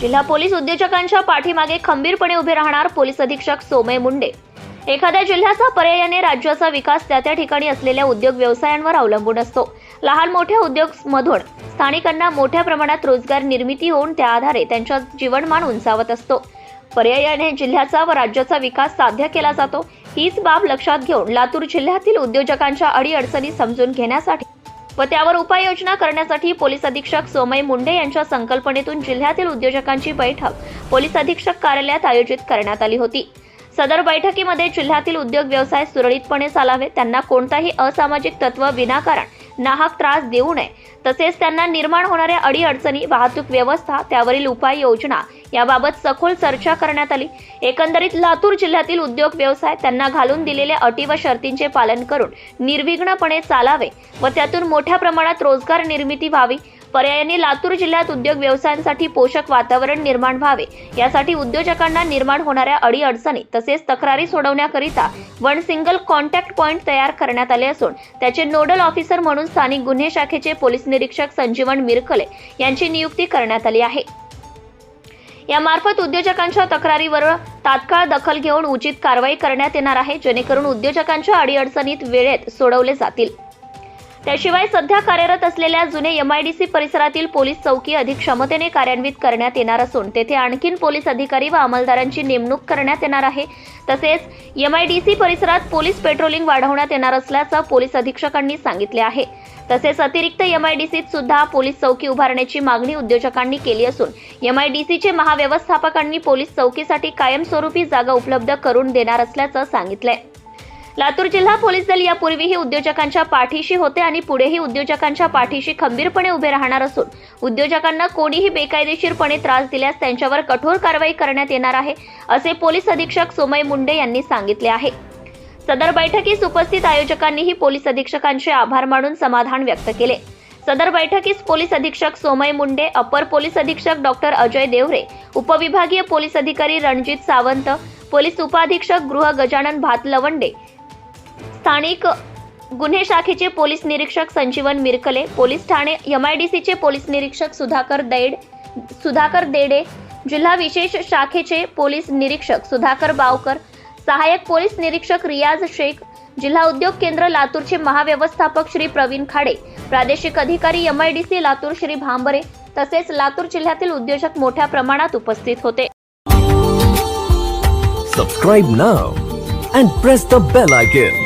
जिल्हा पोलीस उद्योजकांच्या पाठीमागे खंबीरपणे उभे राहणार पोलीस अधीक्षक सोमय मुंडे. एखाद्या जिल्ह्याचा पर्यायाने राज्याचा विकास त्या त्या ठिकाणी असलेल्या उद्योग व्यवसायांवर अवलंबून असतो. लहान मोठ्या उद्योग मधून स्थानिकांना मोठ्या प्रमाणात रोजगार निर्मिती होऊन त्या आधारे त्यांच्या जीवनमान उंचावत असतो. पर्यायाने जिल्ह्याचा व राज्याचा विकास साध्य केला जातो हीच बाब लक्षात घेऊन लातूर जिल्ह्यातील उद्योजकांच्या अडीअडचणी समजून घेण्यासाठी व त्यावर उपाययोजना करण्यासाठी पोलीस अधीक्षक सोमय मुंडे यांच्या संकल्पनेतून जिल्ह्यातील उद्योजकांची बैठक पोलीस अधीक्षक कार्यालयात आयोजित करण्यात आली होती. सदर बैठकीमध्ये जिल्ह्यातील उद्योग व्यवसाय सुरळीतपणे चालावे त्यांना कोणताही असामाजिक तत्व विनाकारण नाहक त्रास देऊ नये तसेच त्यांना निर्माण होणाऱ्या अडीअडचणी वाहतूक व्यवस्था त्यावरील उपाययोजना याबाबत सखोल चर्चा करण्यात आली. एकंदरीत लातूर जिल्ह्यातील उद्योग व्यवसाय त्यांना घालून दिलेल्या अटी व शर्तींचे पालन करून निर्विघ्नपणे चालावे व त्यातून मोठ्या प्रमाणात रोजगार निर्मिती व्हावी पर्यायाने लातूर जिल्ह्यात उद्योग व्यवसायांसाठी पोषक वातावरण निर्माण व्हावे. यासाठी उद्योजकांना निर्माण होणाऱ्या अडीअडचणी तसेच तक्रारी सोडवण्याकरिता वन सिंगल कॉन्टॅक्ट पॉईंट तयार करण्यात आले असून त्याचे नोडल ऑफिसर म्हणून स्थानिक गुन्हे शाखेचे पोलीस निरीक्षक संजीवन मिरकले यांची नियुक्ती करण्यात आली आहे. यामार्फत उद्योजकांच्या तक्रारीवर तात्काळ दखल घेऊन उचित कारवाई करण्यात येणार आहे जेणेकरून उद्योजकांच्या अडीअडचणीत वेळेत सोडवले जातील. त्याशिवाय सध्या कार्यरत असलेल्या जुने एमआयडीसी परिसरातील पोलीस चौकी अधिक क्षमतेने कार्यान्वित करण्यात येणार असून तेथे आणखीन पोलीस अधिकारी व अंमलदारांची नेमणूक करण्यात येणार आहे. तसेच एमआयडीसी परिसरात पोलीस पेट्रोलिंग वाढवण्यात येणार असल्याचं पोलीस अधीक्षकांनी सांगितले आहे. तसेच अतिरिक्त एमआयडीसीत सुद्धा पोलीस चौकी उभारण्याची मागणी उद्योजकांनी केली असून एमआयडीसीचे महाव्यवस्थापकांनी पोलीस चौकीसाठी कायमस्वरूपी जागा उपलब्ध करून देणार असल्याचं सांगितलंय. लातूर जिल्हा पोलीस दल यापूर्वीही उद्योजकांच्या पाठीशी होते आणि पुढेही उद्योजकांच्या पाठीशी खंबीरपणे उभे राहणार असून उद्योजकांना कोणीही बेकायदेशीरपणे त्रास दिल्यास त्यांच्यावर कठोर कारवाई करण्यात येणार आहे असे पोलीस अधीक्षक सोमय मुंडे यांनी सांगितले आहे. सदर बैठकीस उपस्थित आयोजकांनीही पोलीस अधीक्षकांचे आभार मानून समाधान व्यक्त केले. सदर बैठकीस पोलीस अधीक्षक सोमय मुंडे अपर पोलीस अधीक्षक डॉक्टर अजय देवरे उपविभागीय पोलीस अधिकारी रणजित सावंत पोलीस उपाधीक्षक गृह गजानन भातलवंडे स्थानिक गुन्हे शाखेचे पोलीस निरीक्षक संजीवन मिरकले पोलीस ठाणे एमआयडीसीचे पोलीस निरीक्षक सुधाकर दैड सुधाकर देडे जिल्हा विशेष शाखेचे पोलीस निरीक्षक सुधाकर बावकर सहाय्यक पोलीस निरीक्षक रियाज शेख जिल्हा उद्योग केंद्र लातूरचे महाव्यवस्थापक श्री प्रवीण खाडे प्रादेशिक अधिकारी एमआयडीसी लातूर श्री भांबरे तसेच लातूर जिल्ह्यातील उद्योजक मोठ्या प्रमाणात उपस्थित होते subscribe now and press the bell icon.